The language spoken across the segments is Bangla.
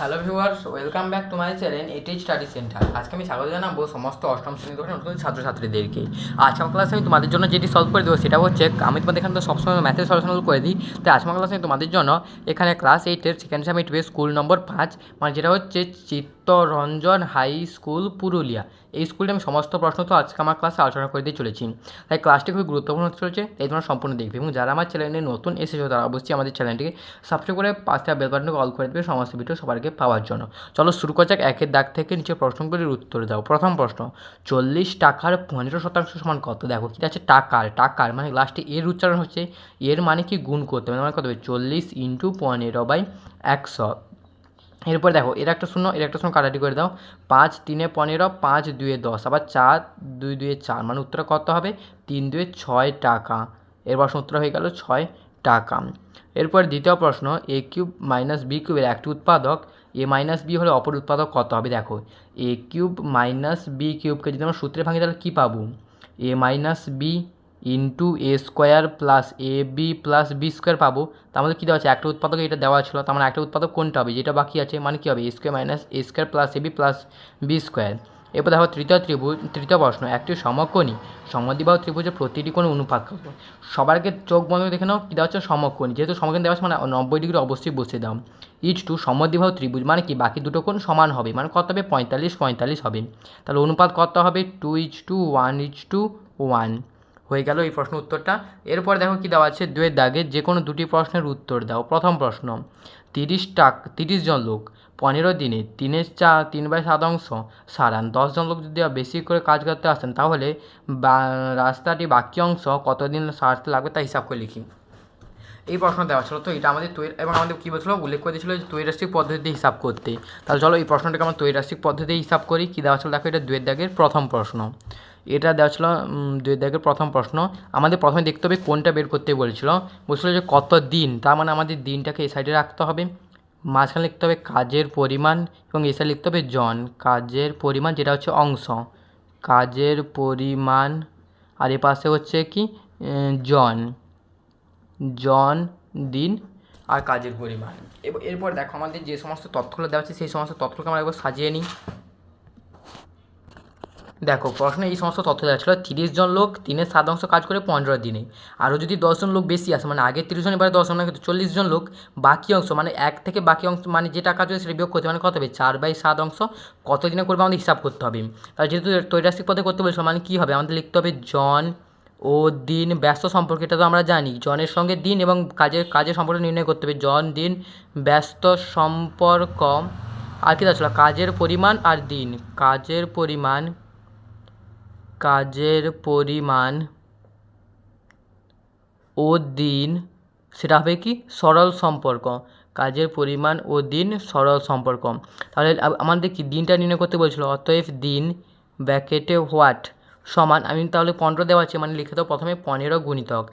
Hello viewers welcome back to my channel এটি স্টাডি সেন্টার আজকে আমি স্বাগত জানাব সমস্ত অষ্টম শ্রেণি থেকে নতুন ছাত্রছাত্রীদেরকে। আজকে আমার ক্লাসে আমি তোমাদের জন্য যেটি সলভ করে দেবো সেটা হচ্ছে, আমি তোমাদের এখানে তো সবসময় ম্যাথের সলিউশন করে দিই তাই আজকে আমার ক্লাসে আমি তোমাদের জন্য এখানে ক্লাস এইটের সেকেন্ড সেমিটবে স্কুল নম্বর পাঁচ মানে যেটা হচ্ছে চিত্তরঞ্জন হাই স্কুল পুরুলিয়া। এই স্কুলটা আমি সমস্ত প্রশ্ন তো আজকে আমার ক্লাসে আলোচনা করে দিয়ে চলেছি। তাই ক্লাসটি খুবই গুরুত্বপূর্ণ হতে চলেছে এই তোমরা সম্পূর্ণ দেখবে এবং যারা আমার চ্যানেলে নতুন এসেছ, তারা অবশ্যই আমাদের চ্যানেলটিকে সাবস্ক্রাইব করে পাঁচটা বেল বাটনে কল করে দেবে সমস্ত ভিডিও সবার আগে পাওয়ার জন্য। চলো শুরু করা যাক, একের দাগ থেকে নিচে প্রশ্নগুলির উত্তর দাও। প্রথম প্রশ্ন, চল্লিশ টাকার পনেরো শতাংশ সমান কত? দেখো, কী আছে? টাকার টাকার মানে লাস্টে এর উচ্চারণ হচ্ছে, এর মানে কি গুণ করতে হবে? মানে কত হবে? চল্লিশ ইন্টু পনেরো বাই একশো। এরপর দেখো, এর একটা শূন্য, এর একটা শূন্য কাটাটি করে দাও। পাঁচ, তিনে পনেরো, পাঁচ দুয়ে দশ, আবার চার, দুই দুয়ে চার মানে উত্তর কত হবে? তিন দুয়ে ছয় টাকা। এরপর উত্তর হয়ে গেল ছয় টাকা। এরপর দ্বিতীয় প্রশ্ন, এ কিউব মাইনাস বি কিউবের একটি উৎপাদক, এ মাইনাস বি হলে অপর উৎপাদক কত হবে? দেখো, এ কিউব মাইনাস বি কিউবকে যদি আমরা সূত্রে ভাঙি তাহলে কী পাবো? A minus B into A square plus A B plus B square পাবো। তার মধ্যে কী দেওয়া আছে? একটা উৎপাদক এটা দেওয়া ছিল। তার মানে একটা উৎপাদক কোনটা হবে? যেটা বাকি আছে মানে কী হবে? A square minus A square plus A B plus B square এরপর দেখো তৃতীয় ত্রিভুজ, তৃতীয় প্রশ্ন, একটি সমকোণী। সমদ্বিবাহু ত্রিভুজের প্রতিটি কোণে অনুপাত কত? সবার আগে চোখ বন্ধ দেখে নাও, কী দেওয়া হচ্ছে সমকোণী। যেহেতু সমকোণ দেওয়া মানে নব্বই ডিগ্রি অবশ্যই বসে দাও। ইচ টু সমদ্বিবাহু ত্রিভুজ মানে কি? বাকি দুটো কোণ সমান হবে। মানে কত হবে? পঁয়তাল্লিশ পঁয়তাল্লিশ হবে। তাহলে অনুপাত কত হবে? Two is to one is to one হয়ে গেল এই প্রশ্ন উত্তরটা। এরপর দেখো কি দেওয়া আছে, দুয়ের দাগে যে কোনো দুটি প্রশ্নের উত্তর দাও। প্রথম প্রশ্ন, তিরিশ টাক, তিরিশ জন লোক, পনেরো দিনে তিনের চা, তিন বাই সাত অংশ, সারান। দশজন লোক যদি বেশি করে কাজ করতে আসেন, তাহলে বা, রাস্তাটি বাকি অংশ কতদিন সারতে লাগবে তা হিসাব করে লিখি। এই প্রশ্ন দেওয়া ছিল। তো এটা আমাদের তৈরি, এবং আমাদের কী বলছিল? উল্লেখ করে দিয়েছিল যে তৈরাসিক পদ্ধতিতে হিসাব করতে। তাহলে চলো এই প্রশ্নটাকে আমরা তৈরাসিক পদ্ধতিতে হিসাব করি। কী দেওয়া ছিল? দেখো এটা দুয়ের দাগের প্রথম প্রশ্ন। এটা দেওয়া ছিল দাগের প্রথম প্রশ্ন। আমাদের প্রথমে দেখতে হবে কোনটা বের করতে বলেছিল। বলছিল যে কত দিন, তার মানে আমাদের দিনটাকে এই সাইডে রাখতে হবে। মাঝখানে লিখতে হবে কাজের পরিমাণ এবং এই সাইডে লিখতে হবে জন। কাজের পরিমাণ যেটা হচ্ছে অংশ। কাজের পরিমাণ আর এ পাশে হচ্ছে কি? জন। জন, দিন আর কাজের পরিমাণ। এরপর দেখো আমাদের যে সমস্ত তথ্যগুলো দেওয়া আছে সেই সমস্ত তথ্যকে আমরা একবার সাজিয়ে নিই। দেখো, প্রশ্নে এই সমস্ত তথ্য ছিল তিরিশ জন লোক তিনের সাত অংশ কাজ করে পনেরো দিনে। আরও যদি দশজন লোক বেশি আসে মানে আগে তিরিশ জন, এবারে দশজন মানে কিন্তু চল্লিশ জন লোক, বাকি অংশ মানে এক থেকে বাকি অংশ মানে যে টাকা হবে সেটা বিয়োগ করতে। মানে কত হবে? চার বাই সাত অংশ, কত দিনে করবে আমাদের হিসাব করতে হবে। তাহলে যেহেতু তৈরাসিক পথে করতে বলেছিল মানে কী হবে? আমাদের লিখতে হবে জন ও দিন ব্যস্ত সম্পর্ক, এটা তো আমরা জানি। জনের সঙ্গে দিন এবং কাজের কাজের সম্পর্ক নির্ণয় করতে হবে। জন, দিন, ব্যস্ত সম্পর্ক, আর কি ছিল? কাজের পরিমাণ আর দিন। কাজের পরিমাণ কাজের পরিমাণ ও দিন, সেটা হবে কি? সরল সম্পর্ক। কাজের পরিমাণ ও দিন, সরল সম্পর্ক। তাহলে আমাদের কি দিনটা নির্ণয় করতে বলছিল? অতএব দিন ব্যাকেটে হোয়াট? সমান। আমি তাহলে পনেরো দেওয়া আছে মানে লিখে দাও প্রথমে পনেরো গুণিতক।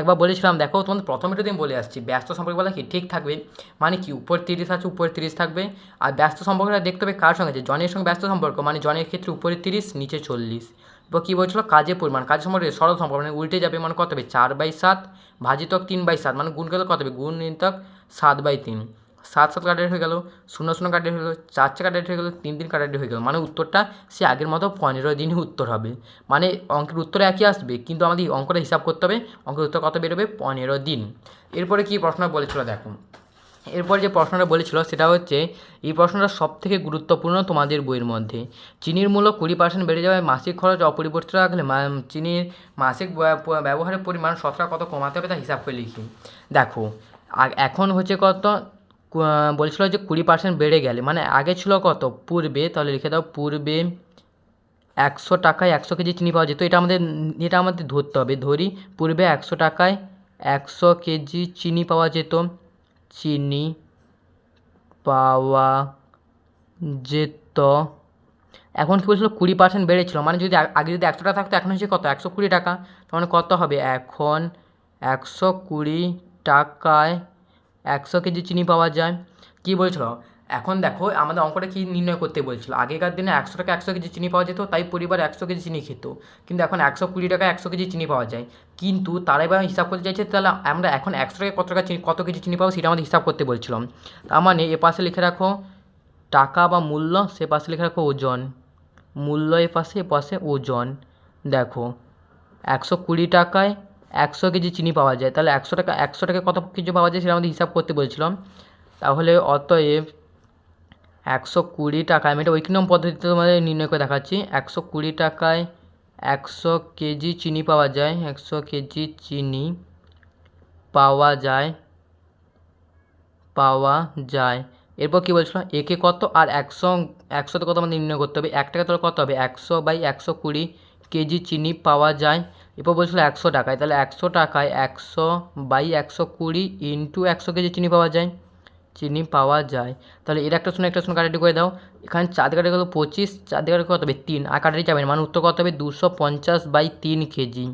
একবার বলেছিলাম, দেখো তোমাদের প্রথমেটা আমি বলে আসছি, ব্যস্ত সম্পর্ক বলা কি, ঠিক থাকবে। মানে কি, উপর তিরিশ আছে, উপরে তিরিশ থাকবে। আর ব্যস্ত সম্পর্কটা দেখতে হবে কার সঙ্গে আছে, জনের সঙ্গে ব্যস্ত সম্পর্ক মানে জনের ক্ষেত্রে উপরে তিরিশ, নিচে চল্লিশ। এবার কী বলছিল? কাজের পরিমাণ, কাজের সম্পর্কে সরল সম্পর্ক মানে উল্টে যাবে মানে কত হবে? চার বাই সাত, ভাজিতক তিন বাই সাত মানে গুণ করলে কত হবে? গুণ নিতক সাত বাই তিন। সাত সাত কাটারি হয়ে গেল, শূন্য শূন্য কাটারি হয়ে গেলো, চার চার কাটারি হয়ে গেলো, তিন তিন কাটারি হয়ে গেলো। মানে উত্তরটা সে আগের মতো পনেরো দিনই উত্তর হবে। মানে অঙ্কের উত্তর একই আসবে, কিন্তু আমাদের অঙ্কটা হিসাব করতে হবে, অঙ্কের উত্তর কত বেরোবে? পনেরো দিন। এরপরে কী প্রশ্ন বলেছিল দেখো। এরপর যে প্রশ্নটা বলেছিল সেটা হচ্ছে, এই প্রশ্নটা সব থেকে গুরুত্বপূর্ণ তোমাদের বইয়ের মধ্যে। চিনির মূল্য কুড়ি পার্সেন্ট বেড়ে যাওয়ায় মাসিক খরচ অপরিবর্তিত রাখলে চিনির মাসিক ব্যবহারের পরিমাণ শতকরা কত কমাতে হবে তা হিসাব করে লিখি। দেখো আর এখন হচ্ছে কত? বলছিল যে কুড়ি পার্সেন্ট বেড়ে গেলে। মানে আগে ছিল কত? পূর্বে, তাহলে লিখে দাও, পূর্বে একশো টাকায় একশো কেজি চিনি পাওয়া যেত। এটা আমাদের এটা আমাদের ধরতে হবে। ধরি, পূর্বে একশো টাকায় একশো কেজি চিনি পাওয়া যেত। চিনি পাওয়া যেত। এখন কী বলছিল? কুড়ি পার্সেন্ট বেড়েছিল। মানে যদি আগে যদি একশো টাকা থাকতো, এখন হচ্ছে কত? একশো কুড়ি টাকা। তার মানে কত হবে? এখন একশো কুড়ি টাকায় একশো কেজি চিনি পাওয়া যায়। কী বলছিল? এখন দেখো, আমাদের অঙ্কটা কী নির্ণয় করতে বলছিল? আগেকার দিনে একশো টাকা একশো কেজি চিনি পাওয়া যেত, তাই পরিবার একশো কেজি চিনি খেত। কিন্তু এখন একশো কুড়ি টাকা একশো কেজি চিনি পাওয়া যায়। কিন্তু তারা এবার হিসাব করতে চাইছে, তাহলে আমরা এখন একশো টাকা কত টাকা চিনি কত কেজি চিনি পাবো সেটা আমাদের হিসাব করতে বলছিলাম তার মানে এ পাশে লিখে রাখো, টাকা বা মূল্য, সে পাশে লিখে রাখো ওজন। মূল্য এ পাশে এ পাশে ওজন। দেখো, একশো কুড়ি টাকায় একশো কেজি চিনি পাওয়া যায়। তাহলে একশো টাকা, একশো টাকায় কত কেজি পাওয়া যায় সেটা আমাদের হিসাব করতে বলছিলাম। তাহলে অতএব একশো কুড়ি টাকায়, আমি এটা ঐকিনম পদ্ধতিতে তোমাদের নির্ণয় করে দেখাচ্ছি। একশো কুড়ি টাকায় একশো কেজি চিনি পাওয়া যায়। একশো কেজি চিনি পাওয়া যায় পাওয়া যায়। এরপর কী বলছিল একে কত আর একশো, একশোতে কত আমাদের নির্ণয় করতে হবে? এক টাকা তোর কত হবে? একশো বাই একশো কুড়ি কেজি চিনি পাওয়া যায়। এরপর বলছিল একশো টাকায়। তাহলে একশো টাকায় একশো বাই একশো কুড়ি ইন্টু একশো কেজি চিনি পাওয়া যায়? চিনি পাওয়া যায়। তাহলে এর একটা শুনে একটা শুনে কাটাটি করে দাও। এখানে চার কাটে গেল পঁচিশ, চার দিকে কত হবে তিন। আর কাটাটি যাবে মানে উত্তর কত হবে দুশো পঞ্চাশ বাই তিন কেজি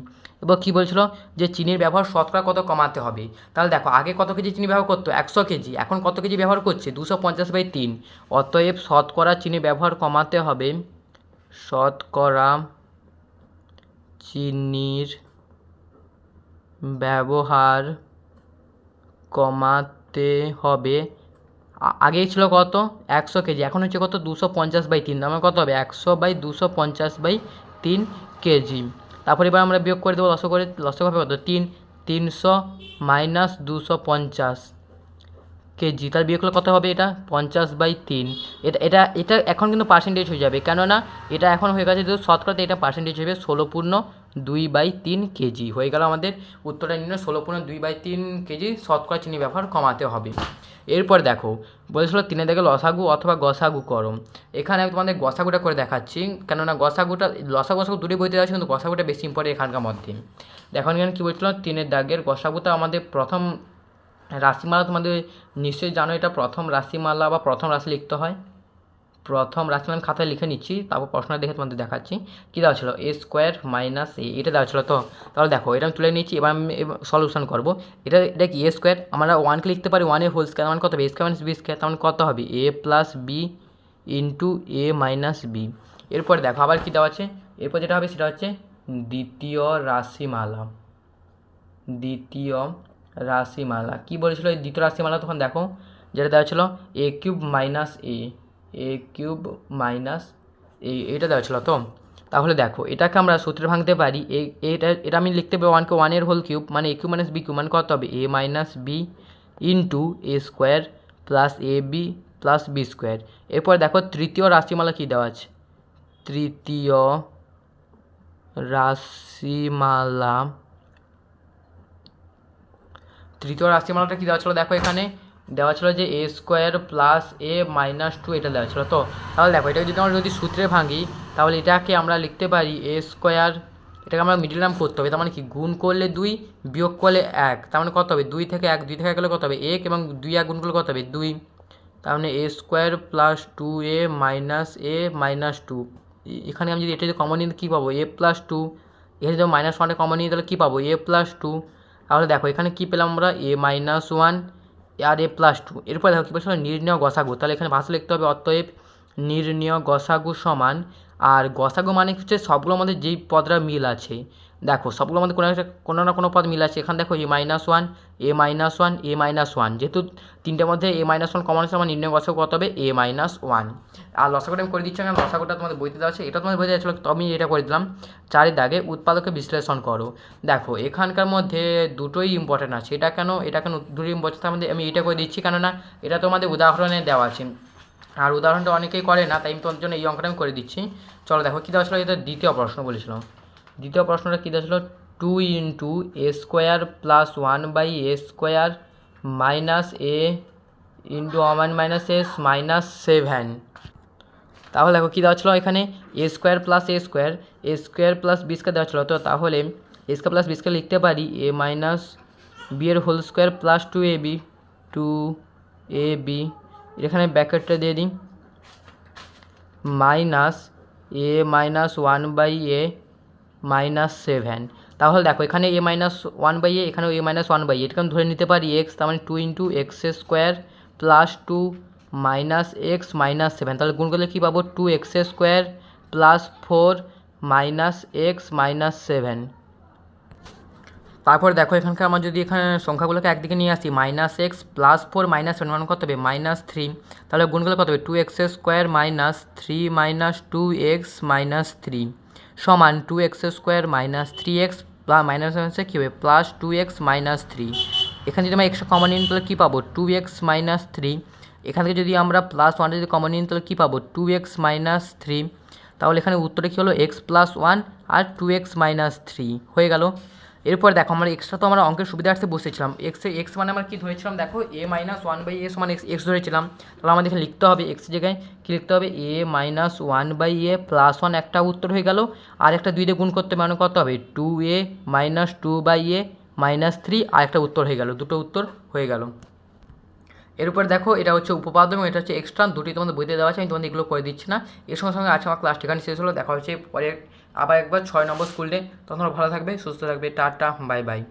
এবার কী বলছিল? যে চিনির ব্যবহার শতকরা কত কমাতে হবে? তাহলে দেখো, আগে কত কেজি চিনি ব্যবহার করতো? একশো কেজি এখন কত কেজি ব্যবহার করছে? দুশো পঞ্চাশ বাই তিন। অতএব শতকরা চিনি ব্যবহার কমাতে হবে। শতকরা চিনির ব্যবহার কমাতে হবে। আগে ছিল কত? একশো কেজি, এখন হচ্ছে কত? দুশো পঞ্চাশ বাই তিন। আমার কত হবে? একশো বাই দুশো পঞ্চাশ বাই তিন কেজি। তারপরে এবার আমরা বিয়োগ করে দেবো লস করে লস হবে কত? তিন, তিনশো মাইনাস দুশো পঞ্চাশ কেজি। তার বিয়োগ করলে কত হবে এটা? পঞ্চাশ বাই তিন। এটা এটা এটা এখন কিন্তু পার্সেন্টেজ হয়ে যাবে। কেননা এটা এখন হয়ে গেছে যেহেতু শতকরাতে এটা পার্সেন্টেজ হবে ষোলো পূর্ণ দুই বাই তিন কেজি। হয়ে গেল আমাদের উত্তরটা নিয়ে ষোলো পূর্ণ দুই বাই তিন কেজি শতকরা চিনি ব্যবহার কমাতে হবে। এরপর দেখো, বলেছিল তিনে দেখে লসাগু অথবা গসাগু করো। এখানে আমি তোমাদের গসাগুটা করে দেখাচ্ছি। কেননা গসাগুটা লসা গসাগু দূরে বইতে যাচ্ছে কিন্তু গসাগুটা বেশি ইম্পর্টেন্ট এখানকার মধ্যে। দেখো এখানে কী বলছিল? তিনের দাগের গসাগুটা আমাদের প্রথম রাশিমালা তোমাদের নিশ্চয়ই জানো, এটা প্রথম রাশিমালা বা প্রথম রাশি লিখতে হয়। প্রথম রাশিমালা আমি খাতায় লিখে নিচ্ছি, তারপর প্রশ্নটা দেখে তোমাদের দেখাচ্ছি। কী দেওয়া ছিল? এ স্কোয়ার মাইনাস এ এটা দেওয়া ছিল তো? তাহলে দেখো, এটা আমি তুলে নিচ্ছি, এবার আমি সলিউশন করব। এটা এটা কি এ স্কোয়ার আমরা ওয়ানকে লিখতে পারি ওয়ানের হোল স্কোয়ার মানে কত হবে? A square minus B square তার মানে কত হবে? A plus B into A minus B এরপরে দেখো, আবার কী দেওয়া আছে? এরপর যেটা হবে, সেটা হচ্ছে দ্বিতীয় রাশিমালা। দ্বিতীয় রাশিমালা। কি বলেছিল এই দ্বিতীয় রাশিমালা তখন? দেখো, যেটা দেওয়া ছিল A cube minus A A cube minus A এটা দেওয়া ছিল তো? তাহলে দেখো, এটাকে আমরা সূত্রে ভাঙতে পারি এটা এটা আমি লিখতে পারি ওয়ানকে ওয়ানের হোল কিউব মানে A cube minus B cube মানে কত হবে? A minus B into A square plus A B plus B square এরপর দেখো, তৃতীয় রাশিমালা কী দেওয়া আছে? তৃতীয় রাশিমালা তৃতীয় রাশিমালাটা কী দেওয়া ছিল? দেখো এখানে দেওয়া ছিল যে A square plus A minus two এটা দেওয়া ছিল। তো তাহলে দেখো, এটাকে যদি আমরা যদি সূত্রে ভাঙি, তাহলে এটাকে আমরা লিখতে পারি এ স্কোয়ার এটাকে আমরা মিডিল নাম করতে হবে। তার মানে কি? গুণ করলে দুই, বিয়োগ করলে এক। তার মানে কত হবে? দুই থেকে এক, দুই থেকে এক গেলে কত হবে? এক এবং দুই এক গুণ করলে কত হবে? দুই। তার মানে A square plus two A minus A minus two এখানে আমি যদি এটা যদি কমন নিই কী পাবো? এ প্লাস টু এখানে যদি মাইনাস ওয়ানে কমন নিই, তাহলে কী পাবো? এ প্লাস টু তাহলে দেখো, এখানে কী পেলাম আমরা? এ মাইনাস ওয়ান আর এ প্লাস টু এরপরে দেখো কী বলছিল নির্ণয় গসাগু। তাহলে এখানে ভাষা লিখতে হবে অতএব নির্ণয় গসাগু সমান, আর গসাগু মানে হচ্ছে? সবগুলোর মধ্যে যেই পদরা মিল আছে দেখো, সবগুলোর মধ্যে কোনো একটা, কোনো না কোনো পদ মিল আছে। এখানে দেখো, a minus one a minus one a minus one যেহেতু তিনটের মধ্যে এ মাইনাস ওয়ান কমন আছে, আমার নির্ণয় গসাগু কত হবে? এ মাইনাস ওয়ান আর লসাগুটা আমি করে দিচ্ছি, কারণ লসাগুটা তোমাদের বইতে দেওয়া আছে। এটা তোমাদের বইতে যাচ্ছিল তো আমি এটা করে দিলাম। চারি দাগে উৎপাদকে বিশ্লেষণ করো। দেখো, এখানকার মধ্যে দুটোই ইম্পর্টেন্ট আছে। এটা কেন এটা কেন দুটোই ইম্পর্টেন্ট তার মধ্যে আমি এটা করে দিচ্ছি, কেননা এটা তোমাদের উদাহরণে দেওয়া আছে। আর উদাহরণটা অনেকেই করে না, তাই আমি তোমার জন্য এই অঙ্কটা আমি করে দিচ্ছি। চলো দেখো, কী দেওয়া ছিল? এটা দ্বিতীয় প্রশ্ন বলেছিল দ্বিতীয় প্রশ্নটা কী দেওয়া ছিল? Two into a square plus one by a square minus a into one minus s minus seven তাহলে দেখো কী দেওয়া ছিল এখানে? A square plus a square a square plus b square দেওয়া ছিল। তো তাহলে a square plus b square লিখতে পারি এ মাইনাস বি এর whole square plus two a b two a b এখানে ব্যাকেটটা দিয়ে দিই। Minus a minus one by a minus seven. তাহলে দেখো, এখানে a minus one by a এখানেও এ মাইনাস ওয়ান বাই এটাকে আমি ধরে নিতে পারি এক্স তার মানে two into x square plus two minus x minus seven তাহলে গুণ করলে কী পাবো? Two x square plus four minus x minus seven তারপর দেখো, এখানকার আমার যদি এখানে সংখ্যাগুলোকে একদিকে নিয়ে আসি minus x plus four minus seven মানে কত হবে? মাইনাস থ্রি তাহলে গুণ করলে কত হবে? Two x square minus three minus two x minus three সমান two x square minus three x plus minus হচ্ছে কী হবে plus two x minus three এখানে যদি আমরা এক্সট্রা কমন নিন তাহলে কী পাবো? টু এক্স মাইনাস থ্রি এখান থেকে যদি আমরা প্লাস ওয়ানটা যদি কমন নিন তাহলে কী পাবো? টু এক্স মাইনাস থ্রি তাহলে এখানে উত্তরে কী হলো? এক্স প্লাস ওয়ান আর টু এক্স মাইনাস থ্রি হয়ে গেল। এরপর দেখো আমরা এক্সট্রা তো আমরা অঙ্কের সুবিধার্থে বসেছিলাম। এক্স এক্স মানে আমরা কী ধরেছিলাম? দেখো a minus one by a সমান এক্স এক্স ধরেছিলাম। তাহলে আমাদের এখানে লিখতে হবে এক্স জায়গায়। কী লিখতে হবে? A minus one by a plus one একটা উত্তর হয়ে গেল। আর একটা দুই দিয়ে গুণ করতে মানে কত হবে? Two a minus two by a minus three আর একটা উত্তর হয়ে গেল। দুটো উত্তর হয়ে গেল। এর উপর দেখো এটা হচ্ছে উপপাদ্য এবং এটা হচ্ছে এক্সট্রা দুটি তোমাদের বইতে দেওয়া আছে, আমি তোমাদের এগুলো করে দিচ্ছি না। এর সঙ্গে সঙ্গে আছে আমার ক্লাসটি এখানে শেষ হলো। দেখা হচ্ছে পরে আবার একবার ছয় নম্বর স্কুল ডে। তখন ভালো থাকবে সুস্থ থাকবে টাটা বাই বাই।